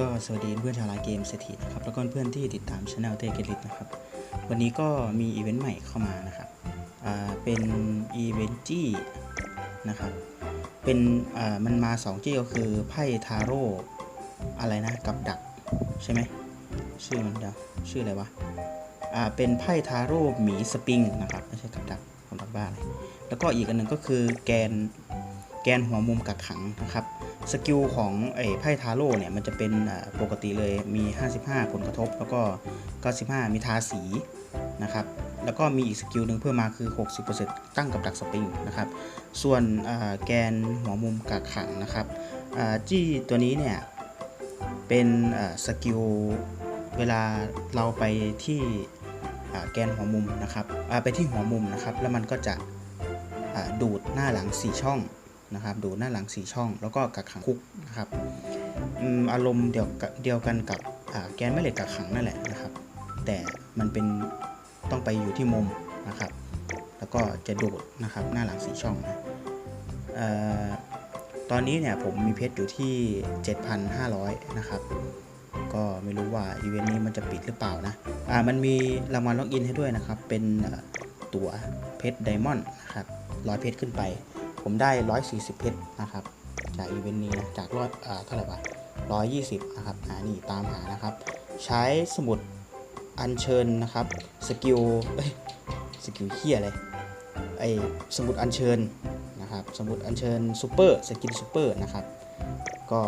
ก็สวัสดีเพื่อนชาวไลน์เกมเศรษฐีนะครับแล้วก็เพื่อนที่ติดตามช anel เทเกลิตนะครับ วันนี้ก็มีอีเวนต์ใหม่เข้ามานะครับอ่าเป็นอีเวนต์จี้นะครับเป็นอ่ามันมา 2 จี้ก็คือไพ่ทาโร่อะไรนะกับดักใช่ไหมชื่อมันเดี๋ยวชื่ออะไรวะอ่าเป็นไพ่ทาโร่หมีสปริงนะครับไม่ใช่กับดักกับดักบ้าอะไรแล้วก็อีกอันหนึ่งก็คือแกนแกนหัวมุมกักขังนะครับ สกิลของไอ้ไพ่ทาโร่เนี่ยมันจะเป็นปกติเลยมี 55 ผลกระทบ แล้วก็ 95 มีทาสีนะครับ แล้วก็มีอีกสกิลหนึ่งเพิ่มมาคือ 60%ตั้งกับดักสปริงนะครับ ส่วนแกนหัวมุมกักขังนะครับจี้ตัวนี้เนี่ยเป็นสกิลเวลาเราไปที่แกนหัวมุมนะครับไปที่หัวมุมนะครับ แล้วมันก็จะดูดหน้าหลัง 4 ช่อง นะครับ ดูหน้าหลัง 4 ช่อง แล้วก็กักขังคุกนะครับอารมณ์เดียวกับเดียวกันกับแกนแม่เหล็กกักขังนั่นแหละนะครับ แต่มันเป็นต้องไปอยู่ที่มุมนะครับ แล้วก็จะดูดนะครับหน้าหลัง 4 ช่องนะออตอนนี้เนี่ยผมมีเพชรอยู่ที่ 7,500 นะครับ ก็ไม่รู้ว่าอีเวนต์นี้มันจะปิดหรือเปล่านะ อ่า มันมีรางวัลล็อกอินให้ด้วยนะครับ เป็นตั๋วเพชรไดมอนด์นะครับร้อยเพชรขึ้นไป ผมได้ 140 เพชรนะครับ จากอีเวนต์นี้นะจากร้อยเท่าไหร่ปะ120 นะครับอ่านี่ตามหานะครับ ใช้สมุดอัญเชิญนะครับ สกิลเอ้ยสกิลเฮียอะไรไอสมุดอัญเชิญนะครับ สมุดอัญเชิญซูเปอร์สกินซูเปอร์นะครับ ก็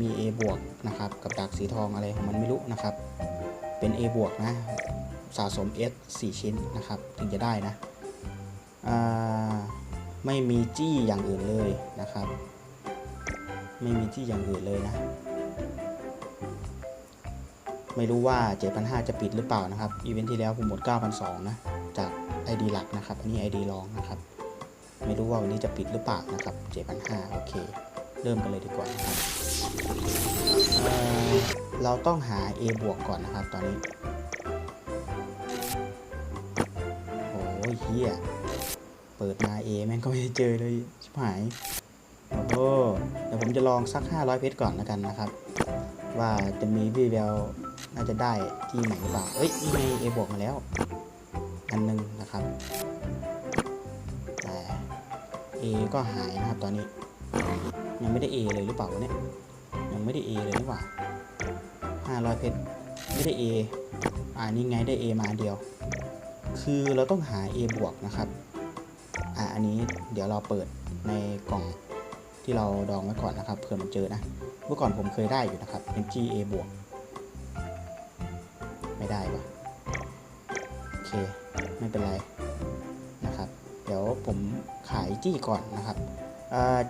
มี A บวกนะครับ กับดักสีทองอะไรของมันไม่รู้นะครับ เป็น A บวกนะสะสม S 4 ชิ้นนะครับ ถึงจะได้นะอ่า ไม่มีจี้อย่างอื่นเลยนะครับ ไม่มีจี้อย่างอื่นเลยนะ ไม่รู้ว่า 7,500 จะปิดหรือเปล่านะครับอีเวนท์ที่แล้วผมหมด 9,200 นะ จาก ID หลักนะครับ อันนี้ ID รองนะครับ ไม่รู้ว่าวันนี้จะปิดหรือเปล่านะครับ 7,500 โอเค เริ่มกันเลยดีกว่านะครับเเราต้องหา A บวกก่อนนะครับตอนนี้ โอ้ยเฮีย เปิดมา A แม่งก็ไม่เจอเลยชิบหายโอ้โหเดี๋ยวผมจะลองสัก 500 เพชรก่อนแล้วกันนะครับ ว่าจะมีวีแววน่าจะได้ที่ไหนหรือเปล่าเอ้ยนี่ไง A บวกมาแล้ว อันหนึงนะครับ แต่ A ก็หายนะครับตอนนี้ ยังไม่ได้ A เลยหรือเปล่าเนี่ยยังไม่ได้ A เลยหรือเปล่า500 เพชรไม่ได้ A อ่านี่ไงได้ A มาเดียว คือเราต้องหา A บวกนะครับ อะอันนี้เดี๋ยวเราเปิดในกล่องที่เราดองไว้ก่อนนะครับเผื่อมันเจอนะ เมื่อก่อนผมเคยได้อยู่นะครับเป็น GA บวกไม่ได้ปะโอเค ไม่เป็นไรนะครับ เดี๋ยวผมขายจี้ก่อนนะครับ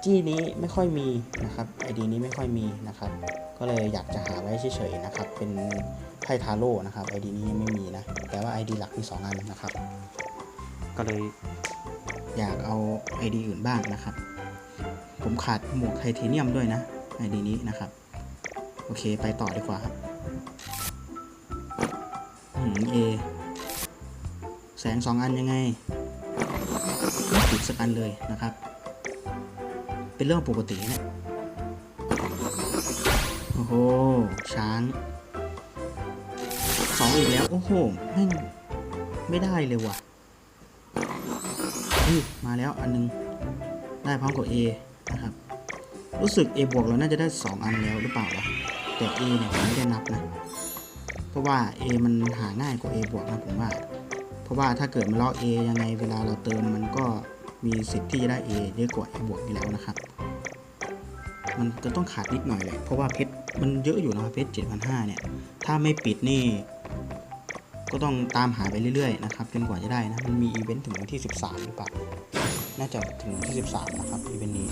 จี้นี้ไม่ค่อยมีนะครับ ID นี้ไม่ค่อยมีนะครับ ก็เลยอยากจะหาไว้เฉยๆนะครับ เป็นไพ่ทาโร่นะครับ ID นี้ยังไม่มีนะ แต่ว่า ID หลักมีสองอันนะครับ ก็เลย อยากเอา ID อื่นบ้างนะครับ ผมขาดหมวกไทเทเนียมด้วยนะ ID นี้นะครับ โอเคไปต่อดีกว่าครับอืม A แสงสองอันยังไงปิดสักอันเลยนะครับ เป็นเรื่องปกตินะโอ้โห ช้างสองอีกแล้ว โอ้โหแม่ไม่ได้เลยว่ะ อุ๊ยมาแล้วอันนึง ได้พร้อมกับ A นะครับ รู้สึก A บวกเราน่าจะได้ 2 อันแล้วหรือเปล่าวะแต่ A เนี่ยผมไม่ได้นับนะ เพราะว่า A มันหาง่ายกว่า A บวกนะผมว่า เพราะว่าถ้าเกิดมันล็อก A ยังไงเวลาเราเติมมันก็มีสิทธิ์ที่จะได้ A เยอะกว่า A บวกอยู่แล้วนะครับ มันจะต้องขาดนิดหน่อยแหละ เพราะว่าเพชรมันเยอะอยู่นะครับเพชร7,500เนี่ย ถ้าไม่ปิดนี่ ก็ต้องตามหาไปเรื่อยๆนะครับจนกว่าจะได้นะ มันมีอีเวนต์ถึงวันที่ 13หรือเปล่า น่าจะถึงวันที่ 13 นะครับอีเวนต์นี้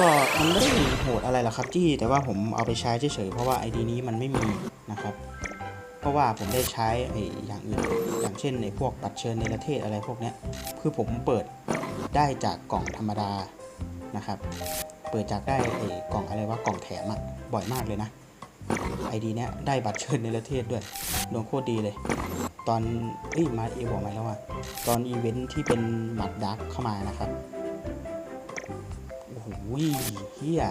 ก็มันไม่ได้โหดอะไรหรอกครับจี้แต่ว่าผมเอาไปใช้เฉยๆเพราะว่า ID นี้มันไม่มีนะครับ เพราะว่าผมได้ใช้ไออย่างอื่น อย่างเช่นไอพวกบัตรเชิญในประเทศอะไรพวกเนี้ยคือผมเปิดได้จากกล่องธรรมดานะครับ เปิดจากได้ไอ้กล่องอะไรวะกล่องแถมอะบ่อยมากเลยนะ ไอดีเนี้ยได้บัตรเชิญในประเทศด้วยดวงโคตรดีเลย ตอนเอ้ยมาเอบอกมาแล้วว่าตอนอีเวนท์ที่เป็นหมัดดักเข้ามานะครับโอ้โหเฮีย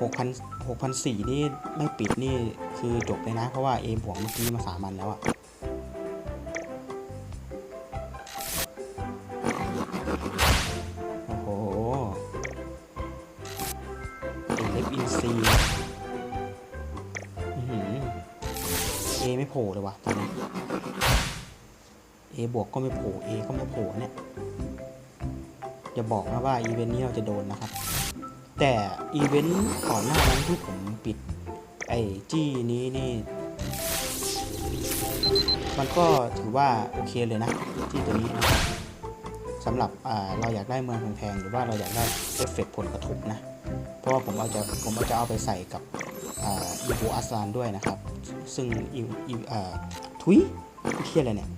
หกพันหกพันสี่นี่ไม่ปิดนี่คือจบเลยนะ เพราะว่าเอบวกเมื่อกี้มาสามันแล้วอะ ล่เลยวะตอนนี้เอบวกก็ไม่โผล่เอก็ไม่โผล่เนี่ยอย่าบอกนะว่าอีเวนต์นี้เราจะโดนนะครับ แต่อีเวนต์ก่อนหน้านั้นที่ผมปิด ไอ้จี้นี้นี่ มันก็ถือว่าโอเคเลยนะจี้ตัวนี้นะครับสำหรับเราอยากได้เมืองแพงๆหรือว่าเราอยากได้เอฟเฟกต์ผลกระทบนะ เพราะว่าผมเอาจะผมเอาจะเอาไปใส่กับ อ่าอีโวอาซานด้วยนะครับ ซึ่งอีอีอ่าทุยเที่ยอะไรเนี่ย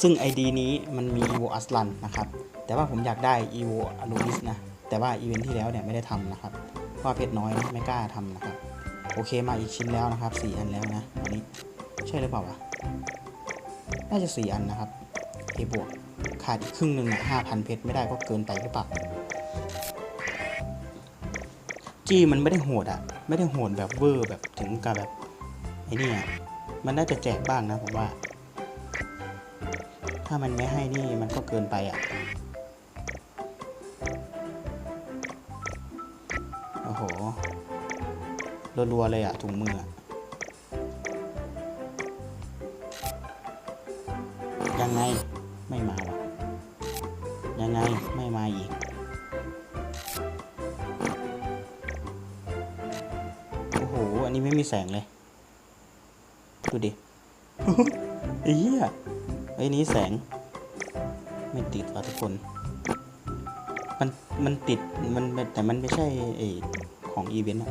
ซึ่ง ID นี้มันมี EVO a s l a n นะครับ แต่ว่าผมอยากได้ EVO a l u i s นะ แต่ว่าอีเวนท์ที่แล้วเนี่ยไม่ได้ทำนะครับ ว่าเพชรน้อยนะไม่กล้าทำนะครับ โอเคมาอีกชิ้นแล้วนะครับ 4 อันแล้วนะอันนี้ ใช่หรือเปล่าวะ น่าจะ 4 อันนะครับ A บวกขาดอีกครึ่งหนึ่งอะ5,000เพชรไม่ได้ก็เกินไปหรือเปล่า จี้มันไม่ได้โหดอะ ไม่ได้โหดแบบเวอร์แบบถึงกับแบบไอ้นี่มันน่าจะแจกบ้างนะผมว่า ถ้ามันไม่ให้นี่มันก็เกินไปอะโอ้โหรัวๆเลยอะถุงมืออะยังไง นนี้ไม่มีแสงเลย ดูดิอ้เหี้ยไอ้นี้แสง ไม่ติดว่ะทุกคน มัน มันติด มันแต่มันไม่ใช่ไอของอีเวนต์อะ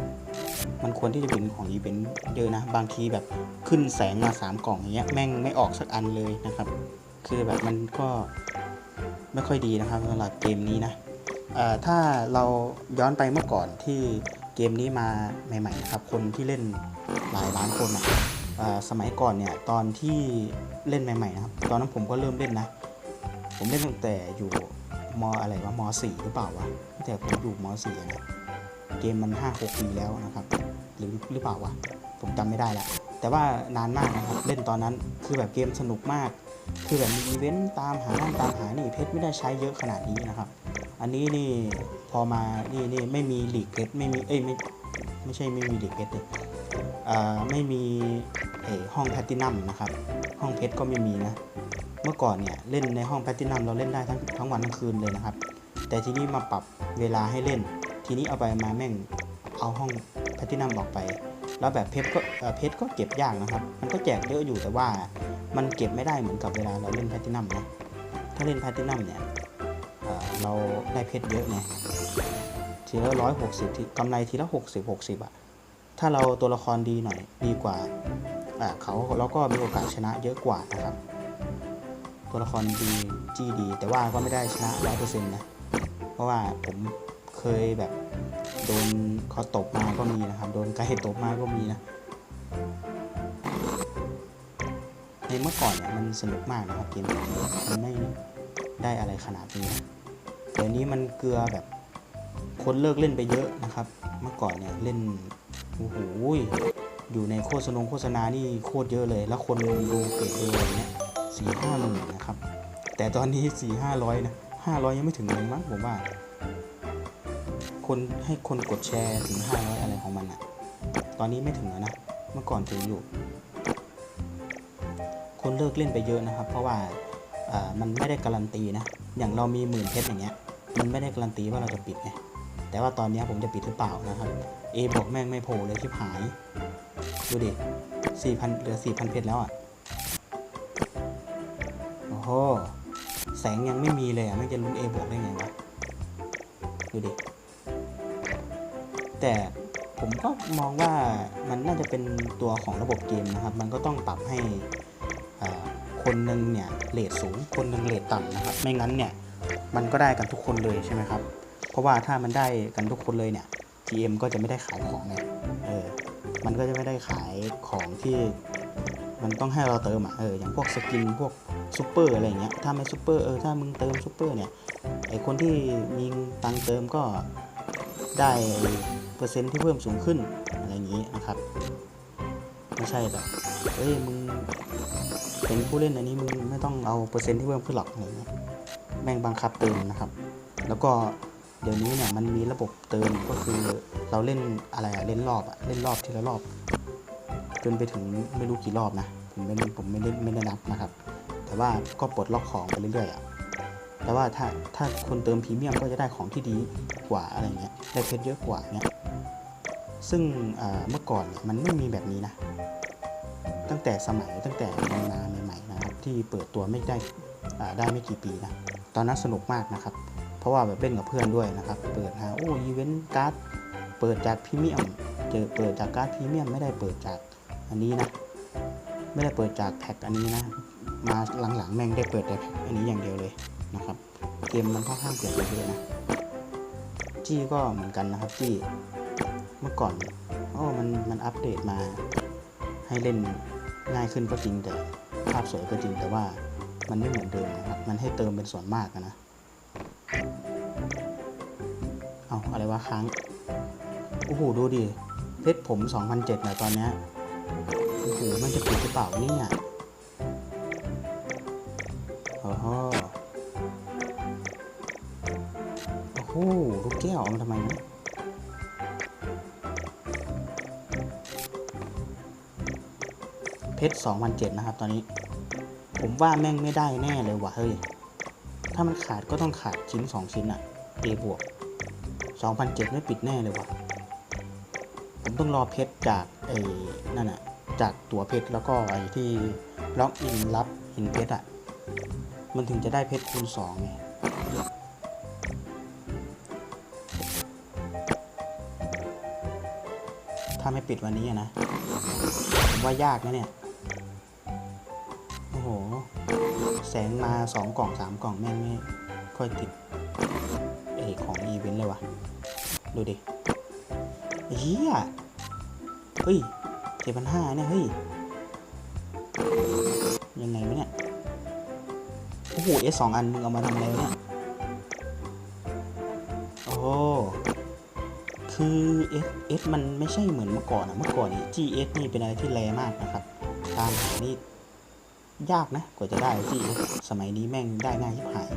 มันควรที่จะเป็นของอีเวนต์เยอะนะ บางทีแบบขึ้นแสงมาสามกล่องเงี้ย แม่งไม่ออกสักอันเลยนะครับ คือแบบมันก็ไม่ค่อยดีนะครับสำหรับเกมนี้นะถ้าเราย้อนไปเมื่อก่อนที่ กมนี้มาใหม่ๆนะครับคนที่เล่นหลายล้านคนอะเอ่อสมัยก่อนเนี่ยตอนที่เล่นใหม่ๆนะครับตอนนั้นผมก็เริ่มเล่นนะ ผมเล่นตั้งแต่อยู่มอะไรวะมสี่หรือเปล่าวะตั้งแต่ผมอยู่มสี่อะนะเกมมันห้าหกปีแล้วนะครับ หรือหรือเปล่าวะผมจำไม่ได้ละแต่ว่านานมากนะครับเล่นตอนนั้นคือแบบเกมสนุกมาก คือแบบมีอีเวนต์ตามหานั่นตามหานี่เพชรไม่ได้ใช้เยอะขนาดนี้นะครับ อันนี้นี่พอมานี่นี่ไม่มีหลีกเพชรไม่มีเอ้ยไม่ไม่ใช่ไม่มีหลีกเพชรเลยอ่าไม่มีเอห้องแพตตินัมนะครับ ห้องเพชรก็ไม่มีนะ เมื่อก่อนเนี่ยเล่นในห้องแพตตินัมเราเล่นได้ทั้งทั้งวันทั้งคืนเลยนะครับ แต่ทีนี้มาปรับเวลาให้เล่น ทีนี้เอาไปมาแม่งเอาห้องแพตตินัมออกไป แล้วแบบเพชรก็เพชรก็เก็บยากนะครับ มันก็แจกเยอะอยู่แต่ว่ามันเก็บไม่ได้เหมือนกับเวลาเราเล่นแพตตินัมนะถ้าเล่นแพตตินัมเนี่ย เราได้เพชรเยอะไงทีละร้อยหกสิบกำไรทีละหกสิบหกสิบอะถ้าเราตัวละครดีหน่อยดีกว่าอ่าเขาเราก็มีโอกาสชนะเยอะกว่านะครับ ตัวละครดีจี้ดี แต่ว่าก็ไม่ได้ชนะร้อยเปอร์เซ็นต์นะ เพราะว่าผมเคยแบบโดนเขาตบมาก็มีนะครับ โดนไกด์ตบมาก็มีนะในเมื่อก่อนเนี่ยมันสนุกมากนะครับเกมมันไม่ได้อะไรขนาดนี้นะ ดี๋ยวนี้มันเกลือแบบคนเลิกเล่นไปเยอะนะครับ เมื่อก่อนเนี่ยเล่นโอ้โหอยู่ในโฆษณาโฆษณานี่โคตรเยอะเลย แล้วคนดูเกิดดูอะไรเนี่ยสี่ห้าหมื่นนะครับ แต่ตอนนี้สี่ห้าร้อยนะห้าร้อยยังไม่ถึงเลยมั้งผมว่า คนให้คนกดแชร์ถึงห้าร้อยอะไรของมันอะตอนนี้ไม่ถึงแล้วนะ เมื่อก่อนถึงอยู่ คนเลิกเล่นไปเยอะนะครับ เพราะว่าอ่ามันไม่ได้การันตีนะ อย่างเรามีหมื่นเพชรอย่างเงี้ย มันไม่ได้การันตีว่าเราจะปิดไงแต่ว่าตอนนี้ผมจะปิดหรือเปล่านะครับ A บอกแม่งไม่โผล่เลยที่หาย ดูดิสี่พันเหลือสี่พันเพชรแล้วอะ โอ้โห แสงยังไม่มีเลยอะ ไม่จะรู้ A บวกได้ไงวะ ดูดิ แต่ผมก็มองว่ามันน่าจะเป็นตัวของระบบเกมนะครับ มันก็ต้องปรับให้คนหนึ่งเนี่ยเลทสูง คนหนึ่งเลทต่ำนะครับ ไม่งั้นเนี่ย มันก็ได้กันทุกคนเลยใช่ไหมครับ เพราะว่าถ้ามันได้กันทุกคนเลยเนี่ย GM ก็จะไม่ได้ขายของไงเออ มันก็จะไม่ได้ขายของที่มันต้องให้เราเติมอะ เออ อย่างพวกสกิน พวกซูเปอร์อะไรเงี้ย ถ้าไม่ซูเปอร์ เออ ถ้ามึงเติมซูเปอร์เนี่ย ไอคนที่มีตังเติมก็ได้เปอร์เซ็นต์ที่เพิ่มสูงขึ้นอะไรอย่างนี้นะครับ ไม่ใช่แบบ เอ้ย มึงเป็นผู้เล่นอันนี้มึงไม่ต้องเอาเปอร์เซ็นต์ที่เพิ่มขึ้นหรอกอะไรเงี้ย แม่งบังคับเติมนะครับ แล้วก็เดี๋ยวนี้เนี่ยมันมีระบบเติมก็คือเราเล่นอะไรอะเล่นรอบอะเล่นรอบทีละรอบ จนไปถึงไม่รู้กี่รอบนะผมไม่ผมไม่ได้ไม่ได้นับนะครับ แต่ว่าก็ปลดล็อกของไปเรื่อยๆอะแต่ว่าถ้าถ้าคนเติมพรีเมียมก็จะได้ของที่ดีกว่าอะไรเงี้ยได้เพชรเยอะกว่าเงี้ยซึ่งเมื่อก่อนเนี่ยมันไม่มีแบบนี้นะ ตั้งแต่สมัยตั้งแต่มาใหม่ๆนะครับที่เปิดตัวไม่ได้ได้ไม่กี่ปีนะ ตอนนั้นสนุกมากนะครับ เพราะว่าแบบเล่นกับเพื่อนด้วยนะครับ เปิดหาโอ้อีเวนต์การ์ดเปิดจากพรีเมียมเจอเปิดจากการ์ดพรีเมียมไม่ได้เปิดจากอันนี้นะ ไม่ได้เปิดจากแพ็คอันนี้นะ มาหลังๆแม่งได้เปิดแต่แพ็คอันนี้อย่างเดียวเลยนะครับ เกมมันค่อนข้างเปลี่ยนไปเยอะนะ จี้ก็เหมือนกันนะครับจี้เมื่อก่อนโอ้มันมันอัปเดตมาให้เล่นง่ายขึ้นก็จริงแต่ภาพสวยก็จริงแต่ว่า มันไม่เหมือนเดิมนะครับ มันให้เติมเป็นส่วนมากนะ เอาอะไรวะค้าง โอ้โห ดูดิเพชรผม2007นะตอนเนี้ย โอ้โห มันจะปิดหรือเปล่าเนี่ยโอ้โหโอ้โหลูกแก้วเอามาทำไมนะเพชร2007 นะครับ ตอนนี้ ผมว่าแม่งไม่ได้แน่เลยว่ะเฮ้ย ถ้ามันขาดก็ต้องขาดชิ้น 2 ชิ้นอะ A บวก2007 ไม่ปิดแน่เลยว่ะ ผมต้องรอเพชรจากไอ้นั่นอะจากตัวเพชรแล้วก็ไอ้ที่ล็อกอินรับหินเพชรอะมันถึงจะได้เพชรคูณสองไงถ้าไม่ปิดวันนี้อะนะผมว่ายากนะเนี่ย แสงมาสองกล่องสามกล่องแม่งไม่ค่อยติดเอของอีเวนต์เลยวะดูดิเฮียเฮ้ยเจ็ดพันห้าเนี่ย เฮ้ย ยังไงวะเนี่ย โอ้โหเอสองอัน มึงเอามาทำอะไรวะเนี่ย โอ้คือ S S มันไม่ใช่เหมือนเมื่อก่อนอะเมื่อก่อนนี่ GS นี่เป็นอะไรที่แรงมากนะครับ ตามหานี่ ยากนะ กว่าจะได้ GS สมัยนี้แม่งได้ง่ายที่หาย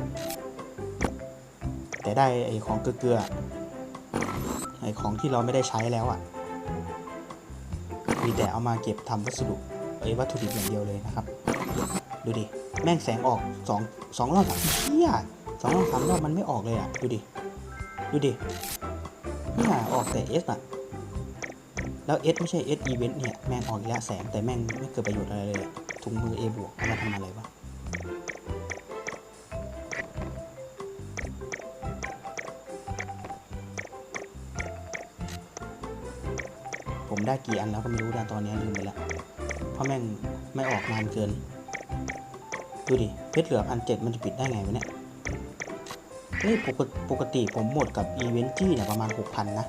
แต่ได้ไอของเกลือไอของที่เราไม่ได้ใช้แล้วอะ่ะ มีแต่เอามาเก็บทำวัสดุไอวัตถุดิบอย่างเดียวเลยนะครับ ดูดิ แม่งแสงออกสองสองรอบสามเฮียสองรอบสามรอบมันไม่ออกเลยอะ่ะ ดูดิ ดูดิเนี่ยออกแต่ S อะแล้ว S ไม่ใช่ S event เนี่ย แม่งออกแล้วแสงแต่แม่งไม่เกิดประโยชน์อะไรเลย ถุงมือ A บวกเอามาทำอะไรวะผมได้กี่อันแล้วก็ไม่รู้นะตอนนี้ลืมไปแล้วเพราะแม่งไม่ออกนานเกิน ดูดิเพชรเหลือพันเจ็ดมันจะปิดได้ไงวะเนี่ยเฮ้ยปกติปกติผมหมดกับอีเวนต์จี้เนี่ยประมาณหกพันนะ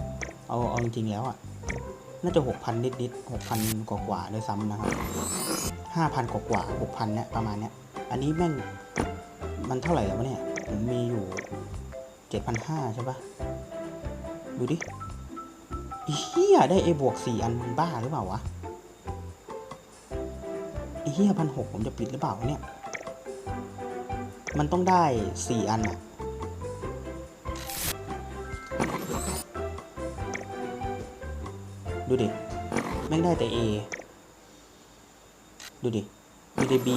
เอาเอาจริงๆแล้วอะ น่าจะหกพันนิดๆหกพันกว่าๆด้วยซ้ำนะครับ ห้าพันกว่าๆหกพันเนี่ยประมาณเนี้ยอันนี้แม่งมันเท่าไหร่แล้ววะเนี่ย ผมมีอยู่เจ็ดพันห้าใช่ปะดูดิเฮียได้เอบวกสี่อันมึงบ้าหรือเปล่าวะเฮียพันหกผมจะปิดหรือเปล่าเนี่ย มันต้องได้สี่อันอะดูดิแม่งได้แต่ A ดูดิมีแต่ B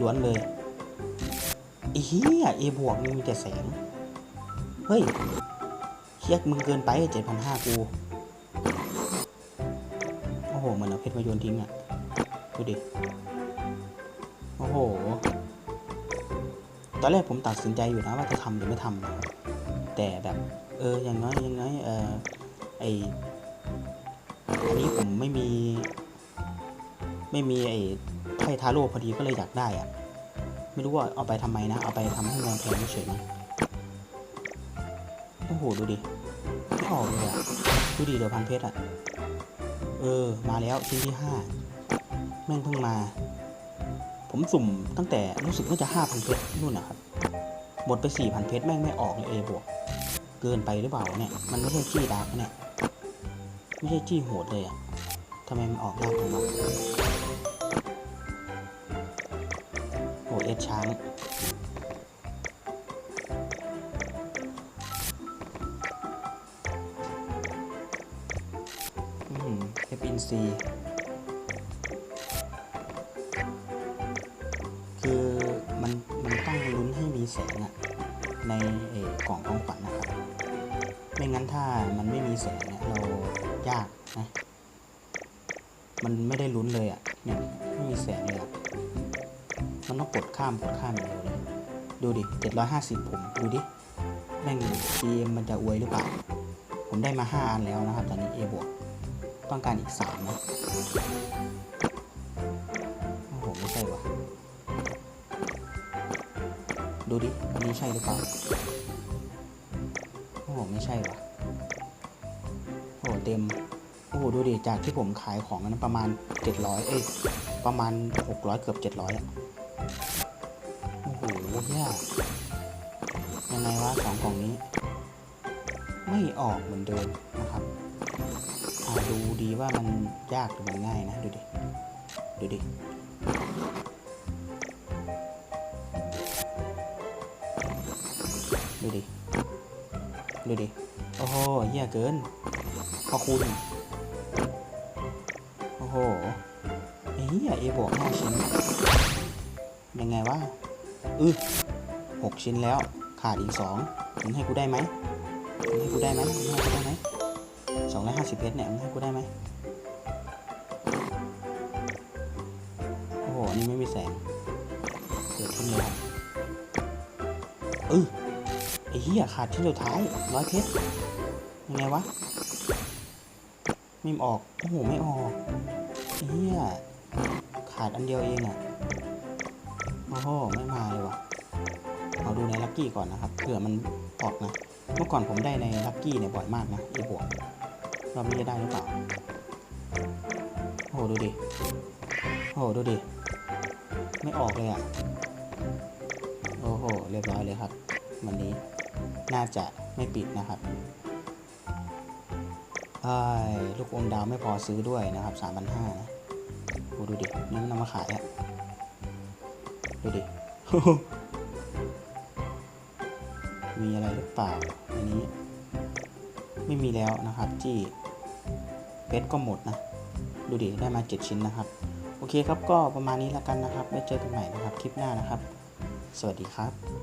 ล้วนเลยอีเฮีย A บวกมีแต่แสง เฮ้ยเฮียมึงเกินไปเจ็ดพันห้ากู โอ้โห เหมือนเอาเพชรมาโยนทิ้งอะ่ะ ดูดิ โอ้โห ตอนแรกผมตัดสินใจอยู่นะว่าจะทำหรือไม่ทำ แต่แบบ เออ อย่างน้อยอย่างน้อยเออไออันนี้ผมไม่มี ไม่มีไอ ไพ่ทาโร่พอดีก็เลยอยากได้อะไม่รู้ว่าเอาไปทำไมนะ เอาไปทำให้แรงแพงเฉยนะโอ้โห ดูดิไม่ออกเลยอะดูดิเดี๋ยวพันเพชรอะเออ มาแล้วชิ้นที่ห้าแม่งเพิ่งมา ผมสุ่มตั้งแต่รู้สึกว่าจะห้าพันเพชรนู่นนะครับหมดไปสี่พันเพชรแม่งไม่ออกเลยเอบวก เกินไปหรือเปล่าเนี่ย มันไม่ใช่ขี้ดาร์กเนี่ย ไม่ใช่จี้โหดเลยอะทำไมมันออกยากจังวะ ช้าง อืมเอฟอินซีามกดข้ามอย่างเดียวเลยดูดิ 750 ผม ดูดิ แม่งเกมมันจะอวยหรือเปล่า ผมได้มา 5 อันแล้วนะครับ ตอนนี้ A บวก ต้องการอีก 3 นะ โอ้โห ไม่ใช่วะดูดิ อันนี้ใช่หรือเปล่า โอ้โห ไม่ใช่วะโอ้โห เต็ม โอ้โห ดูดิ จากที่ผมขายของนั้นประมาณ 700 เอ้ย ประมาณ 600 เกือบ 700อะโอ้โห เฮียยังไงวะสองกล่องนี้ ไม่ออกเหมือนเดิมนะครับดูดีว่ามันยากหรือมันง่ายนะ ดูดิ ดูดิดูดิ ดูดิ โอ้โหเหี้ยเกิน พอคุณ โอ้โหไอ้เหี้ยเอบวกห้าชิ้น ยังไงวะ อือหกชิ้นแล้ว ขาดอีกสองมึงให้กูได้ไหมมึงให้กูได้ไหมมึงให้กูได้ไหมสองร้อยห้าสิบเพชรเนี่ยมึงให้กูได้ไหมโอ้โหนี่ไม่มีแสงเกิดขึ้นเลยครับเออไอ้เหี้ยขาดชิ้นสุดท้ายร้อยเพชรยังไงวะไม่ออก โอ้โห ไม่ออกเฮียขาดอันเดียวเองอะ่ะ โอ้โหไม่มาเลยวะเอาดูในลัคกี้ก่อนนะครับเผื่อมันออกนะ เมื่อก่อนผมได้ในลัคกี้เนี่ยบ่อยมากนะอีบวกรอบนี้จะได้หรือเปล่าโอ้โหดูดิโอ้โหดูดิ ไม่ออกเลยอะ่ะ โอ้โห เรียบร้อยเลยครับ วันนี้น่าจะไม่ปิดนะครับไอ้ลูกอมดาวไม่พอซื้อด้วยนะครับสามพันห้านะโอ้ดูดินี่มันเอามาขายอะ ดูดิ มีอะไรหรือเปล่า อันนี้ ไม่มีแล้วนะครับจี้เพชรก็หมดนะ ดูดิ ได้มาเจ็ดชิ้นนะครับ โอเคครับก็ประมาณนี้แล้วกันนะครับไว้เจอกันใหม่นะครับคลิปหน้านะครับ สวัสดีครับ